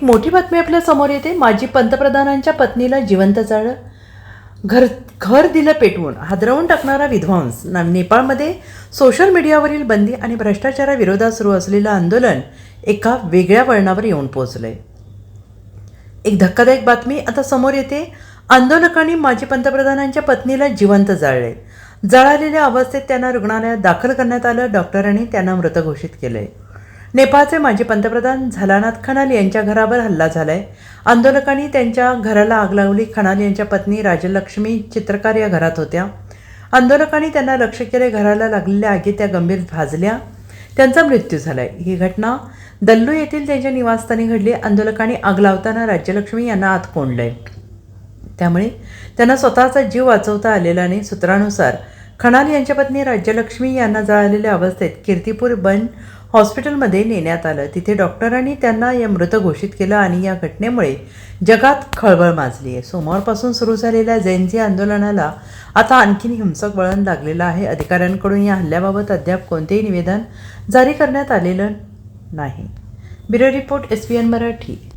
एक मोठी बातमी आपल्यासमोर येते. माजी पंतप्रधानांच्या पत्नीला जिवंत जाळं. घर घर दिलं पेटवून हादरवून टाकणारा विध्वंस. नेपाळमध्ये सोशल मीडियावरील बंदी आणि भ्रष्टाचाराविरोधात सुरू असलेलं आंदोलन एका वेगळ्या वळणावर येऊन पोहोचलंय. एक धक्कादायक बातमी आता समोर येते. आंदोलकांनी माजी पंतप्रधानांच्या पत्नीला जिवंत जाळले जळालेल्या अवस्थेत त्यांना रुग्णालयात दाखल करण्यात आलं. डॉक्टरांनी त्यांना मृत घोषित केलं आहे नेपाळचे माजी पंतप्रधान झलानाथ खणाल यांच्या घरावर हल्ला झालाय. आंदोलकांनी त्यांच्या घराला आग लावली. खणाल यांच्या पत्नी राजलक्ष्मी चित्रकार या घरात होत्या. आंदोलकांनी त्यांना लक्ष केले. घराला लागलेल्या आगीत त्या गंभीर भाजल्या. त्यांचा मृत्यू झालाय. ही घटना दल्लू येथील त्यांच्या निवासस्थानी घडली. आंदोलकांनी आग लावताना राज्यलक्ष्मी यांना आत कोंडलंय. त्यामुळे त्यांना स्वतःचा जीव वाचवता आलेला नाही. सूत्रानुसार खणाल यांच्या पत्नी राज्यलक्ष्मी यांना जळालेल्या अवस्थेत कीर्तीपूर बन हॉस्पिटलमध्ये नेण्यात आलं. तिथे डॉक्टरांनी त्यांना या मृत घोषित केलं आणि या घटनेमुळे जगात खळबळ माजली आहे. सोमवारपासून सुरू झालेल्या जैनजी आंदोलनाला आता आणखीन हिंसक वळण लागलेलं आहे. अधिकाऱ्यांकडून या हल्ल्याबाबत अद्याप कोणतेही निवेदन जारी करण्यात आलेलं नाही. Bureau report S P N Marathi.